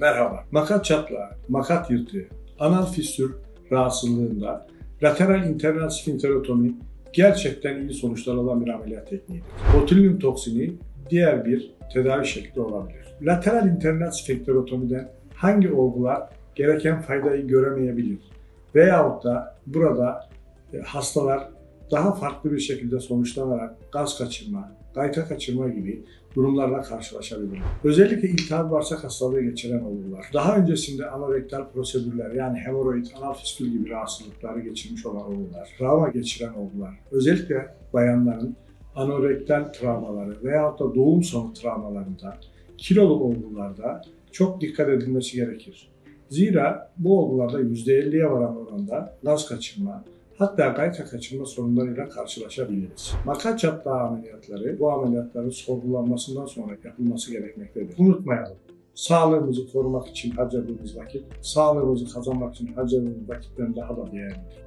Merhaba. Makat çatlağı, makat yırtığı, anal fistül rahatsızlığında lateral internal sfinkterotomi gerçekten iyi sonuçlar alan bir ameliyat tekniğidir. Botulinum toksini diğer bir tedavi şekli olabilir. Lateral internal sfinkterotomiden hangi olgular gereken faydayı göremeyebilir? Veyahut da burada e, hastalar daha farklı bir şekilde sonuçlanarak gaz kaçırma, gayta kaçırma gibi durumlarla karşılaşabilirler. Özellikle iltihap bağırsak hastalığı geçiren olgular, daha öncesinde anorektal prosedürler yani hemoroid, anal fistül gibi rahatsızlıkları geçirmiş olan olgular, travma geçiren olgular, özellikle bayanların anorektal travmaları veyahut da doğum sonu travmalarında, kilolu olgularda çok dikkat edilmesi gerekir. Zira bu olgularda %50'ye varan oranda gaz kaçırma, hatta gayta kaçırma sorunlarıyla karşılaşabiliriz. Makat çatlağı ameliyatları bu ameliyatların sorgulanmasından sonra yapılması gerekmektedir. Unutmayalım. Sağlığımızı korumak için harcadığımız vakit, sağlığımızı kazanmak için harcadığımız vakitten daha da değerlidir.